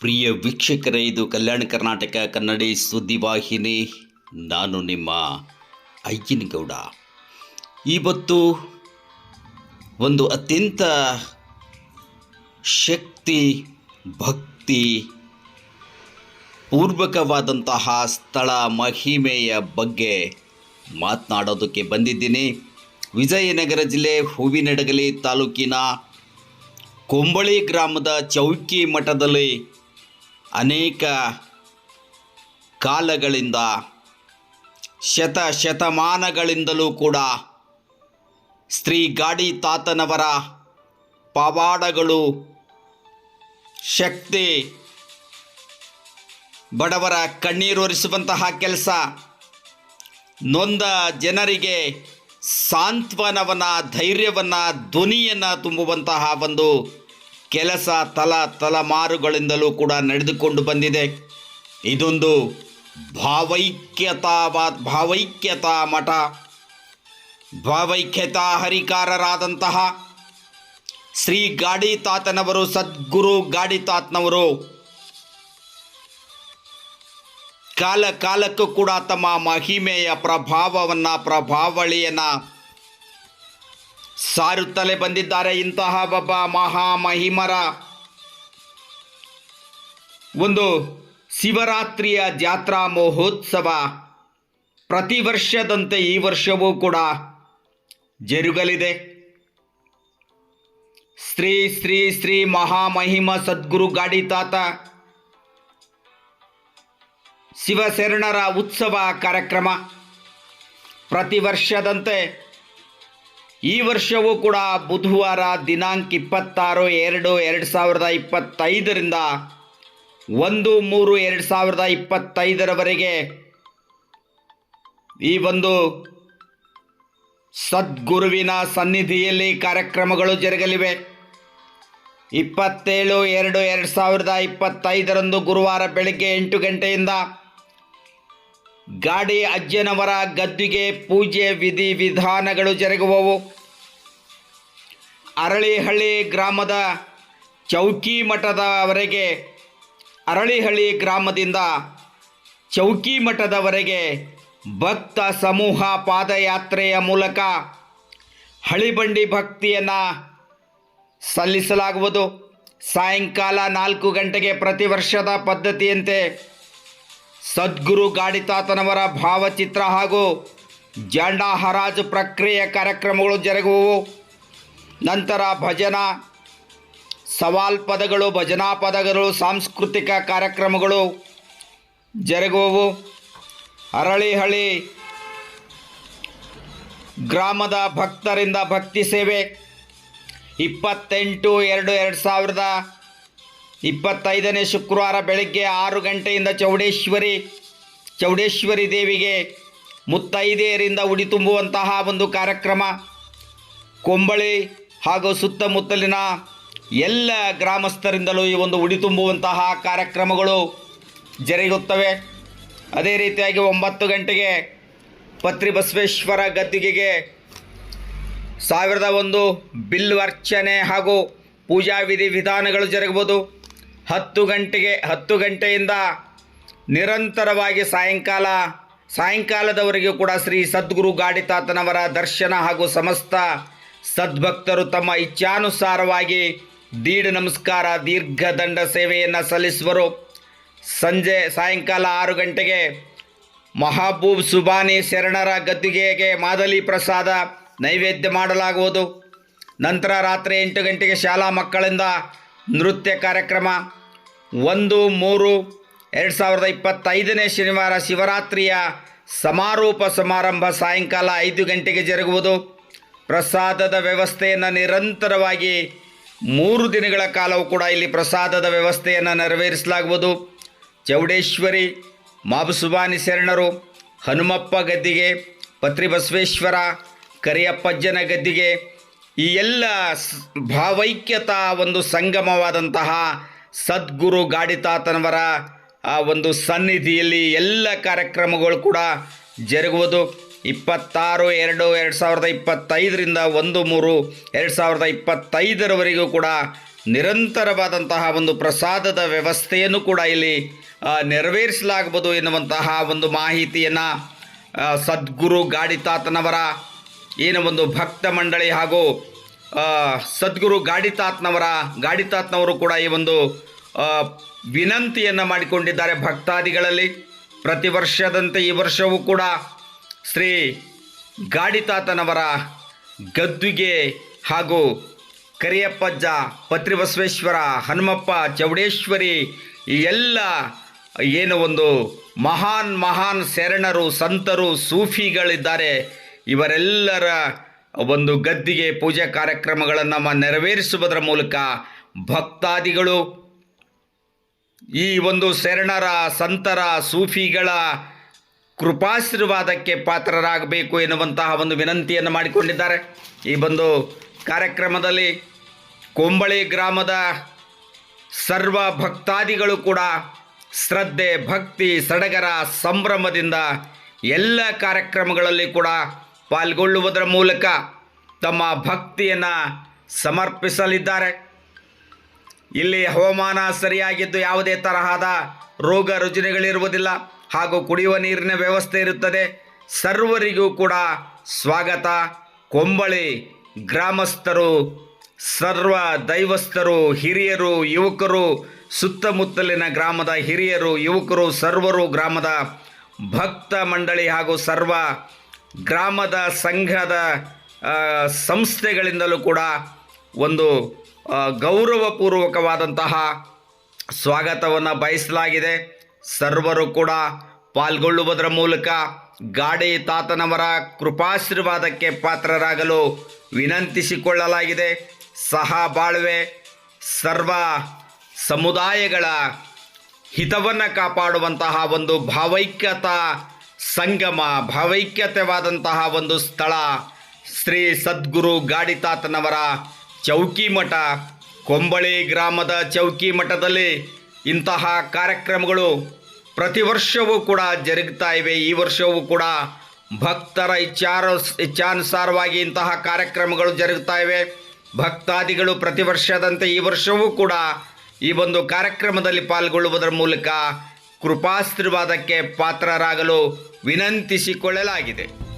ಪ್ರಿಯ ವೀಕ್ಷಕರೇ, ಇದು ಕಲ್ಯಾಣ ಕರ್ನಾಟಕ ಕನ್ನಡಿ ಸುದ್ದಿವಾಹಿನಿ ನಾನು ನಿಮ್ಮ ಅಯ್ಯನಗೌಡ ಇವತ್ತು ಒಂದು ಅತ್ಯಂತ ಶಕ್ತಿ, ಭಕ್ತಿ, ಪೂರ್ವಕವಾದಂತಹ ಸ್ಥಳ, ಮಹಿಮೆಯ ಬಗ್ಗೆ ಮಾತನಾಡೋದಕ್ಕೆ ಬಂದಿದ್ದೀನಿ. ವಿಜಯನಗರ ಜಿಲ್ಲೆ ಹೂವಿನಡಗಲಿ ತಾಲೂಕಿನ ಕೊಂಬಳಿ ಗ್ರಾಮದ ಚೌಕಿ ಮಠದಲ್ಲಿ ಅನೇಕ ಕಾಲಗಳಿಂದ, ಶತ ಶತಮಾನಗಳಿಂದಲೂ ಕೂಡ ಸ್ತ್ರೀ ಗಾಡಿ ತಾತನವರ ಪವಾಡಗಳು, ಶಕ್ತಿ, ಬಡವರ ಕಣ್ಣೀರೊರೆಸುವಂತಹ ಕೆಲಸ, ನೊಂದ ಜನರಿಗೆ ಸಾಂತ್ವನವನ್ನು, ಧೈರ್ಯವನ್ನು, ಧ್ವನಿಯನ್ನು ತುಂಬುವಂತಹ ಒಂದು ಕೆಲಸ ತಲ ತಲಮಾರುಗಳಿಂದಲೂ ಕೂಡ ನಡೆದುಕೊಂಡು ಬಂದಿದೆ. ಇದೊಂದು ಭಾವೈಕ್ಯತಾವಾದ ಭಾವೈಕ್ಯತಾ ಮಠ. ಭಾವೈಕ್ಯತಾ ಹರಿಕಾರರಾದಂತಹ ಶ್ರೀ ಗಾಡಿ ತಾತನವರು ಸದ್ಗುರು ಗಾಡಿ ತಾತನವರು ಕಾಲ ಕಾಲಕ್ಕೂ ಕೂಡ ತಮ್ಮ ಮಹಿಮೆಯ ಪ್ರಭಾವವನ್ನು, ಪ್ರಭಾವಳಿಯನ್ನು ಸಾರುತ್ತಲೇ ಬಂದಿದ್ದಾರೆ ಇಂತಹ ಒಬ್ಬ ಮಹಾಮಹಿಮರ. ಒಂದು ಶಿವರಾತ್ರಿಯ ಜಾತ್ರಾ ಮಹೋತ್ಸವ. ಪ್ರತಿ ವರ್ಷದಂತೆ ಈ ವರ್ಷವೂ ಕೂಡ ಜರುಗಲಿದೆ. ಶ್ರೀ ಶ್ರೀ ಶ್ರೀ ಮಹಾಮಹಿಮ ಸದ್ಗುರು ಗಾಡಿ ತಾತ. ಶಿವಶರಣರ ಉತ್ಸವ ಕಾರ್ಯಕ್ರಮ. ಪ್ರತಿ ವರ್ಷದಂತೆ ಈ ವರ್ಷವೂ ಕೂಡ ಬುಧವಾರ ದಿನಾಂಕ ಇಪ್ಪತ್ತಾರು, ಎರಡು ಎರಡು ಸಾವಿರದ ಇಪ್ಪತ್ತೈದರಿಂದ ಒಂದು, ಮೂರು, ಎರಡು ಸಾವಿರದ ಇಪ್ಪತ್ತೈದರವರೆಗೆ ಈ ಒಂದು ಸದ್ಗುರುವಿನ ಸನ್ನಿಧಿಯಲ್ಲಿ ಕಾರ್ಯಕ್ರಮಗಳು ಜರುಗಲಿವೆ. ಇಪ್ಪತ್ತೇಳು, ಎರಡು ಎರಡು ಸಾವಿರದ ಇಪ್ಪತ್ತೈದರಂದು ಗುರುವಾರ ಬೆಳಗ್ಗೆ ಎಂಟು ಗಂಟೆಯಿಂದ ಗಾಡಿ ಅಜ್ಜನವರ ಗದ್ದಿಗೆ ಪೂಜೆ ವಿಧಿ ವಿಧಾನಗಳು ಜರುಗುವವು. ಅರಳಿಹಳ್ಳಿ ಗ್ರಾಮದ ಚೌಕಿ ಮಠದವರೆಗೆ ಅರಳಿಹಳ್ಳಿ ಗ್ರಾಮದಿಂದ ಚೌಕಿ ಮಠದವರೆಗೆ ಭಕ್ತ ಸಮೂಹ ಪಾದಯಾತ್ರೆಯ ಮೂಲಕ ಹಳಿಬಂಡಿ ಭಕ್ತಿಯನ್ನು ಸಲ್ಲಿಸಲಾಗುವುದು. ಸಾಯಂಕಾಲ ನಾಲ್ಕು ಗಂಟೆಗೆ ಪ್ರತಿ ವರ್ಷದ ಪದ್ಧತಿಯಂತೆ ಸದ್ಗುರು ಗಾಡಿತಾತನವರ ಭಾವಚಿತ್ರ ಹಾಗೂ ಜಾಂಡ ಹರಾಜು ಪ್ರಕ್ರಿಯೆ ಕಾರ್ಯಕ್ರಮಗಳು ಜರುಗುವವು. ನಂತರ ಭಜನಾ, ಸವಾಲ್ ಪದಗಳು, ಭಜನಾ ಪದಗಳು, ಸಾಂಸ್ಕೃತಿಕ ಕಾರ್ಯಕ್ರಮಗಳು ಜರುಗುವವು. ಅರಳಿಹಳ್ಳಿ ಗ್ರಾಮದ ಭಕ್ತರಿಂದ ಭಕ್ತಿ ಸೇವೆ. ಇಪ್ಪತ್ತೆಂಟು ಎರಡು ಎರಡು ಸಾವಿರದ ಇಪ್ಪತ್ತೈದನೇ ಶುಕ್ರವಾರ ಬೆಳಗ್ಗೆ ಆರು ಗಂಟೆಯಿಂದ ಚೌಡೇಶ್ವರಿ ಚೌಡೇಶ್ವರಿ ದೇವಿಗೆ ಮುತ್ತೈದೆಯರಿಂದ ಉಡಿ ತುಂಬುವಂತಹ ಒಂದು ಕಾರ್ಯಕ್ರಮ. ಕೊಂಬಳಿ ಹಾಗೂ ಸುತ್ತಮುತ್ತಲಿನ ಎಲ್ಲ ಗ್ರಾಮಸ್ಥರಿಂದಲೂ ಈ ಒಂದು ಉಡಿ ತುಂಬುವಂತಹ ಕಾರ್ಯಕ್ರಮಗಳು ಜರುಗುತ್ತವೆ. ಅದೇ ರೀತಿಯಾಗಿ ಒಂಬತ್ತು ಗಂಟೆಗೆ ಪತ್ರಿ ಬಸವೇಶ್ವರ ಗದ್ದಿಗೆಗೆ ಸಾವಿರದ ಒಂದು ಬಿಲ್ ಅರ್ಚನೆ ಹಾಗೂ ಪೂಜಾ ವಿಧಿ ವಿಧಾನಗಳು ಜರುಗಬಹುದು. ಹತ್ತು ಗಂಟೆಗೆ, ಹತ್ತು ಗಂಟೆಯಿಂದ ನಿರಂತರವಾಗಿ ಸಾಯಂಕಾಲ, ಸಾಯಂಕಾಲದವರೆಗೂ ಕೂಡ ಶ್ರೀ ಸದ್ಗುರು ಗಾಡಿತಾತನವರ ದರ್ಶನ ಹಾಗೂ ಸಮಸ್ತ ಸದ್ಭಕ್ತರು ತಮ್ಮ ಇಚ್ಛಾನುಸಾರವಾಗಿ ದೀಡ್ ನಮಸ್ಕಾರ ದೀರ್ಘದಂಡ ಸೇವೆಯನ್ನು ಸಲ್ಲಿಸುವರು. ಸಂಜೆ ಸಾಯಂಕಾಲ ಆರು ಗಂಟೆಗೆ ಮಹಾಬೂಬ್ ಸುಬಾನಿ ಶರಣರ ಗದ್ದುಗೆಗೆ ಮಾದಲಿ ಪ್ರಸಾದ ನೈವೇದ್ಯ ಮಾಡಲಾಗುವುದು. ನಂತರ ರಾತ್ರಿ ಎಂಟು ಗಂಟೆಗೆ ಶಾಲಾ ಮಕ್ಕಳಿಂದ ನೃತ್ಯ ಕಾರ್ಯಕ್ರಮ. ಒಂದು, ಮೂರು, ಎರಡು ಸಾವಿರದ ಇಪ್ಪತ್ತೈದನೇ ಶನಿವಾರ ಶಿವರಾತ್ರಿಯ ಸಮಾರೋಪ ಸಮಾರಂಭ ಸಾಯಂಕಾಲ ಐದು ಗಂಟೆಗೆ ಜರುಗುವುದು. ಪ್ರಸಾದದ ವ್ಯವಸ್ಥೆಯನ್ನು ನಿರಂತರವಾಗಿ ಮೂರು ದಿನಗಳ ಕಾಲವೂ ಕೂಡ ಇಲ್ಲಿ ಪ್ರಸಾದದ ವ್ಯವಸ್ಥೆಯನ್ನು ನೆರವೇರಿಸಲಾಗುವುದು. ಚೌಡೇಶ್ವರಿ, ಮಾಬುಸುಬಾನಿ ಶರಣರು, ಹನುಮಪ್ಪ ಗದ್ದಿಗೆ ಪತ್ರಿ ಬಸವೇಶ್ವರ ಕರಿಯಪ್ಪಜ್ಜನ ಗದ್ದಿಗೆ ಈ ಎಲ್ಲ ಭಾವೈಕ್ಯತಾ ಒಂದು ಸಂಗಮವಾದಂತಹ ಸದ್ಗುರು ಗಾಡಿತಾತನವರ ಆ ಒಂದು ಸನ್ನಿಧಿಯಲ್ಲಿ ಎಲ್ಲ ಕಾರ್ಯಕ್ರಮಗಳು ಕೂಡ ಜರುಗುವುದು. ಇಪ್ಪತ್ತಾರು, ಎರಡು ಎರಡು ಸಾವಿರದ ಇಪ್ಪತ್ತೈದರಿಂದ ಒಂದು, ಮೂರು, ಎರಡು ಸಾವಿರದ ಇಪ್ಪತ್ತೈದರವರೆಗೂ ಕೂಡ ನಿರಂತರವಾದಂತಹ ಒಂದು ಪ್ರಸಾದದ ವ್ಯವಸ್ಥೆಯನ್ನು ಕೂಡ ಇಲ್ಲಿ ನೆರವೇರಿಸಲಾಗಬಹುದು ಎನ್ನುವಂತಹ ಒಂದು ಮಾಹಿತಿಯನ್ನು ಸದ್ಗುರು ಗಾಡಿತಾತನವರ ಏನು ಒಂದು ಭಕ್ತ ಮಂಡಳಿ ಹಾಗೂ ಸದ್ಗುರು ಗಾಡಿತಾತ್ನವರ, ಗಾಡಿತಾತ್ನವರು ಕೂಡ ಈ ಒಂದು ವಿನಂತಿಯನ್ನು ಮಾಡಿಕೊಂಡಿದ್ದಾರೆ ಭಕ್ತಾದಿಗಳಲ್ಲಿ. ಪ್ರತಿ ವರ್ಷದಂತೆ ಈ ವರ್ಷವೂ ಕೂಡ ಶ್ರೀ ಗಾಡಿತಾತನವರ ಗದ್ದುಗೆ ಹಾಗೂ ಕರಿಯಪ್ಪಜ್ಜ ಪತ್ರಿಬಸವೇಶ್ವರ ಹನುಮಪ್ಪ ಚೌಡೇಶ್ವರಿ ಎಲ್ಲ ಏನು ಒಂದು ಮಹಾನ್ ಮಹಾನ್ ಶರಣರು, ಸಂತರು, ಸೂಫಿಗಳಿದ್ದಾರೆ. ಇವರೆಲ್ಲರ ಒಂದು ಗದ್ದಿಗೆ ಪೂಜಾ ಕಾರ್ಯಕ್ರಮಗಳನ್ನು ನಮ್ಮ ನೆರವೇರಿಸುವುದರ ಮೂಲಕ ಭಕ್ತಾದಿಗಳು ಈ ಒಂದು ಶರಣರ, ಸಂತರ, ಸೂಫಿಗಳ ಕೃಪಾಶೀರ್ವಾದಕ್ಕೆ ಪಾತ್ರರಾಗಬೇಕು ಎನ್ನುವಂತಹ ಒಂದು ವಿನಂತಿಯನ್ನು ಮಾಡಿಕೊಂಡಿದ್ದಾರೆ. ಈ ಒಂದು ಕಾರ್ಯಕ್ರಮದಲ್ಲಿ ಕೊಂಬಳಿ ಗ್ರಾಮದ ಸರ್ವ ಭಕ್ತಾದಿಗಳು ಕೂಡ ಶ್ರದ್ಧೆ, ಭಕ್ತಿ, ಸಡಗರ, ಸಂಭ್ರಮದಿಂದ ಎಲ್ಲ ಕಾರ್ಯಕ್ರಮಗಳಲ್ಲಿ ಕೂಡ ಪಾಲ್ಗೊಳ್ಳುವುದರ ಮೂಲಕ ತಮ್ಮ ಭಕ್ತಿಯನ್ನು ಸಮರ್ಪಿಸಲಿದ್ದಾರೆ. ಇಲ್ಲಿ ಹವಾಮಾನ ಸರಿಯಾಗಿದ್ದು ಯಾವುದೇ ತರಹದ ರೋಗ ರುಜಿನಗಳಿರುವುದಿಲ್ಲ ಹಾಗೂ ಕುಡಿಯುವ ನೀರಿನ ವ್ಯವಸ್ಥೆ ಇರುತ್ತದೆ. ಸರ್ವರಿಗೂ ಕೂಡ ಸ್ವಾಗತ. ಕೊಂಬಳಿ ಗ್ರಾಮಸ್ಥರು, ಸರ್ವ ದೈವಸ್ಥರು, ಹಿರಿಯರು, ಯುವಕರು, ಸುತ್ತಮುತ್ತಲಿನ ಗ್ರಾಮದ ಹಿರಿಯರು, ಯುವಕರು, ಸರ್ವರು, ಗ್ರಾಮದ ಭಕ್ತ ಮಂಡಳಿ ಹಾಗೂ ಸರ್ವ ಗ್ರಾಮದ ಸಂಘದ ಸಂಸ್ಥೆಗಳಿಂದಲೂ ಕೂಡ ಒಂದು ಗೌರವಪೂರ್ವಕವಾದಂತಹ ಸ್ವಾಗತವನ್ನು ಬಯಸಲಾಗಿದೆ. ಸರ್ವರು ಕೂಡ ಪಾಲ್ಗೊಳ್ಳುವುದರ ಮೂಲಕ ಗಾಡಿ ತಾತನವರ ಕೃಪಾಶೀರ್ವಾದಕ್ಕೆ ಪಾತ್ರರಾಗಲು ವಿನಂತಿಸಿಕೊಳ್ಳಲಾಗಿದೆ. ಸಹ ಬಾಳ್ವೆ, ಸರ್ವ ಸಮುದಾಯಗಳ ಹಿತವನ್ನು ಕಾಪಾಡುವಂತಹ ಒಂದು ಭಾವೈಕ್ಯತಾ ಸಂಗಮ, ಭಾವೈಕ್ಯತೆವಾದಂತಹ ಒಂದು ಸ್ಥಳ ಶ್ರೀ ಸದ್ಗುರು ಗಾಡಿತಾತನವರ ಚೌಕಿ ಮಠ, ಕೊಂಬಳಿ ಗ್ರಾಮದ ಚೌಕಿ ಮಠದಲ್ಲಿ ಇಂತಹ ಕಾರ್ಯಕ್ರಮಗಳು ಪ್ರತಿ ವರ್ಷವೂ ಕೂಡ ಜರುಗ್ತಾ ಇವೆ. ಈ ವರ್ಷವೂ ಕೂಡ ಭಕ್ತರ ಇಚ್ಛಾರ ಇಚ್ಛಾನುಸಾರವಾಗಿ ಇಂತಹ ಕಾರ್ಯಕ್ರಮಗಳು ಜರುಗ್ತಾ ಇವೆ. ಭಕ್ತಾದಿಗಳು ಪ್ರತಿ ವರ್ಷದಂತೆ ಈ ವರ್ಷವೂ ಕೂಡ ಈ ಒಂದು ಕಾರ್ಯಕ್ರಮದಲ್ಲಿ ಪಾಲ್ಗೊಳ್ಳುವುದರ ಮೂಲಕ ಕೃಪಾಶೀರ್ವಾದಕ್ಕೆ ಪಾತ್ರರಾಗಲು ವಿನಂತಿಸಿಕೊಳ್ಳಲಾಗಿದೆ.